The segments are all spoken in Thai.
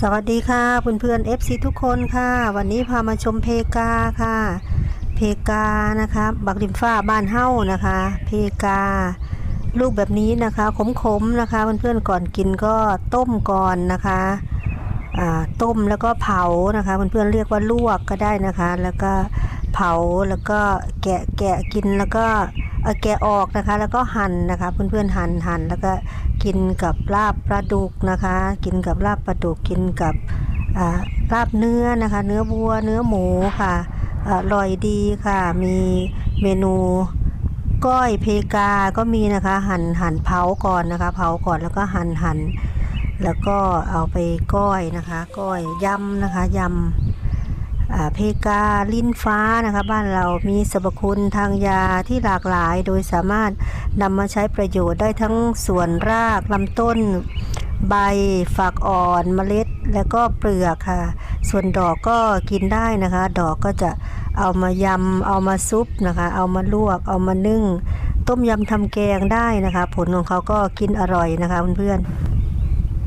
สวัสดีค่ะเพื่อนๆ FC ทุกคนค่ะ วันนี้พามาชมเพกาค่ะ เพกานะคะบักริมฟ้าบ้านเฮ้านะคะ เพกา ลูกแบบนี้นะคะขมๆนะคะ เพื่อนๆก่อนกินก็ต้มก่อนนะคะต้มแล้วก็เผานะคะ เพื่อนๆเรียกว่าลวกก็ได้นะคะ แล้วก็เผาแล้วก็แกะแกะกินแล้วก็ แกะออกนะคะ แล้วก็หั่นนะคะ เพื่อนๆหั่นหั่นแล้วก็กินกับลาบปลาดุกนะคะ กินกับลาบปลาดุกกินกับลาบเนื้อนะคะ เนื้อวัวเนื้อหมูค่ะอร่อยดีค่ะ มีเมนูก้อยเพกา ก็มีนะคะ หั่นหั่นเผาก่อนนะคะ เผาก่อนแล้วก็หั่นหั่นแล้วก็เอาไปก้อยนะคะ ก้อยยำนะคะยำ เพกาลิ้นฟ้านะคะบ้านเรามีสรรพคุณทางยาที่หลากหลาย โดยสามารถนำมาใช้ประโยชน์ได้ทั้งส่วนรากลำต้น ใบฝักอ่อนเมล็ด แล้วก็เปลือกค่ะ ส่วนดอกก็กินได้นะคะ ดอกก็จะเอามายำเอามาซุปนะคะ เอามาลวก เอามานึ่ง ต้มยำทำแกงได้นะคะ ผลของเขาก็กินอร่อยนะคะเพื่อนๆ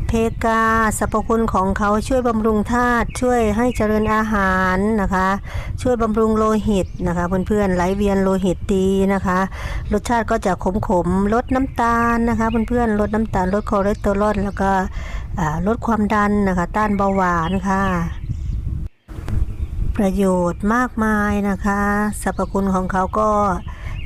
เพกาสรรพคุณของเขาช่วยบำรุงธาตุช่วยให้เจริญอาหารนะคะ ช่วยบำรุงโลหิตนะคะ เพื่อนๆไหลเวียนโลหิตดีนะคะ รสชาติก็จะขมๆลดน้ำตาลนะคะ เพื่อนๆลดน้ำตาลลดคอเลสเตอรอลแล้วก็ลดความดันนะคะ ต้านเบาหวานค่ะประโยชน์มากมายนะคะสรรพคุณของเขาก็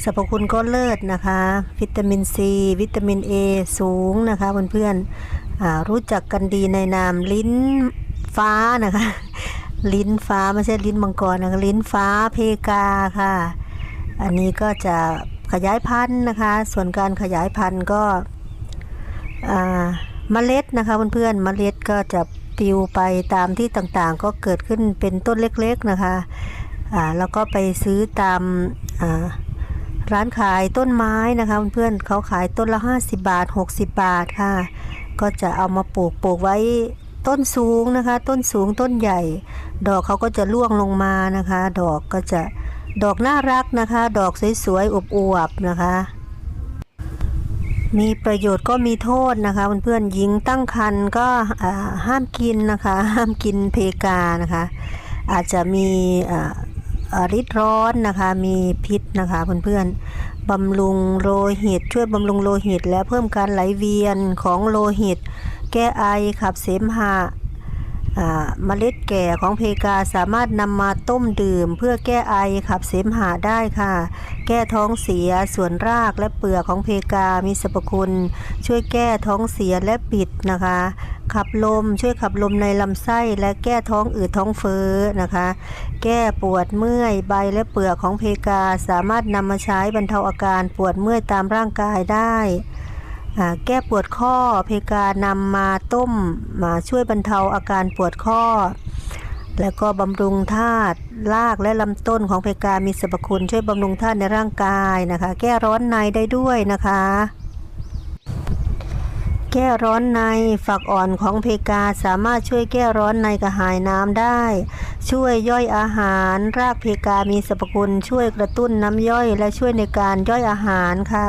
สรรพคุณก็เลิศนะคะ วิตามินซีวิตามิน A สูงนะคะเพื่อนๆอ่า รู้จักกันดีในนามลิ้นฟ้านะคะ ลิ้นฟ้าไม่ใช่ลิ้นมังกรนะคะลิ้นฟ้าเพกาค่ะ อันนี้ก็จะขยายพันธุ์นะคะ ส่วนการขยายพันธุ์ก็เมล็ดนะคะเพื่อนๆเมล็ดก็จะปลิวไปตามที่ต่างๆ ก็เกิดขึ้นเป็นต้นเล็กๆนะคะแล้วก็ไปซื้อตามร้านขายต้นไม้นะคะเพื่อนๆเขาขายต้นละ 50 บาท 60 บาทค่ะ ก็จะเอามาปลูกปลูกไว้ต้นสูงนะคะ ต้นสูงต้นใหญ่ ดอกเขาก็จะร่วงลงมานะคะ ดอกก็จะดอกน่ารักนะคะ ดอกสวยๆอวบๆนะคะ มีประโยชน์ก็มีโทษนะคะเพื่อนๆหญิงตั้งครรภ์ก็ห้ามกินนะคะ ห้ามกินเพกานะคะ อาจจะมีอ่าอ่าริดร้อนนะคะ มีพิษนะคะเพื่อนๆ บำรุงโลหิต ช่วยบำรุงโลหิต และเพิ่มการไหลเวียนของโลหิต แก้ไอขับเสมหะ เมล็ดแก่ของเพกาสามารถนำมาต้มดื่ม เพื่อแก้ไอขับเสมหะได้ค่ะ แก้ท้องเสียส่วนรากและเปลือกของเพกามีสรรพคุณ ช่วยแก้ท้องเสียและปิดนะคะ ขับลมช่วยขับลมในลำไส้และแก้ท้องอืดท้องเฟ้อนะคะ แก้ปวดเมื่อยใบและเปลือกของเพกาสามารถนำมาใช้บรรเทาอาการปวดเมื่อยตามร่างกายได้ แก้ปวดข้อเพกานำมาต้มมาช่วยบรรเทาอาการปวดข้อ แล้วก็บำรุงธาตุรากและลำต้นของเพกามีสรรพคุณช่วยบำรุงธาตุในร่างกายนะคะ แก้ร้อนในได้ด้วยนะคะ แก้ร้อนในฝักอ่อนของเพกาสามารถช่วยแก้ร้อนในกระหายน้ำได้ ช่วยย่อยอาหาร รากเพกามีสรรพคุณช่วยกระตุ้นน้ำย่อย และช่วยในการย่อยอาหารค่ะ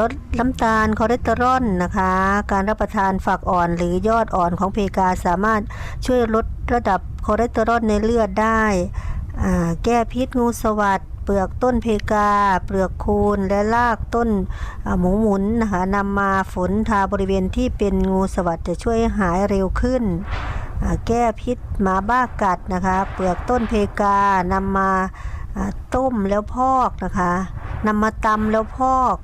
ลดน้ำตาลคอเลสเตอรอลนะคะ การรับประทานฝักอ่อนหรือยอดอ่อนของเพกาสามารถช่วยลดระดับคอเลสเตอรอลในเลือดได้ แก้พิษงูสวัสดเปลือกต้นเพกา เปลือกคูนและรากต้นหมูหมุนนะคะนำมาฝนทาบริเวณที่เป็นงูสวัสดจะช่วยหายเร็วขึ้น แก้พิษหมาบ้ากัดนะคะ เปลือกต้นเพกานำมาต้มแล้วพอกนะคะนำมาตำแล้วพอก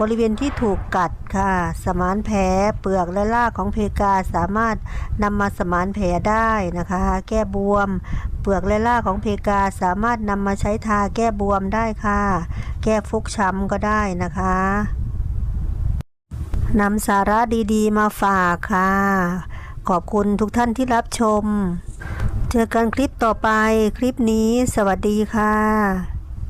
บริเวณที่ถูกกัดค่ะ สมานแผลเปลือกและรากของเพกาสามารถนำมาสมานแผลได้นะคะ แก้บวม เปลือกและรากของเพกาสามารถนำมาใช้ทาแก้บวมได้ค่ะ แก้ฟกช้ำก็ได้นะคะนำสาระดีๆ มาฝากค่ะ ขอบคุณทุกท่านที่รับชม เจอกันคลิปต่อไปคลิปนี้ สวัสดีค่ะ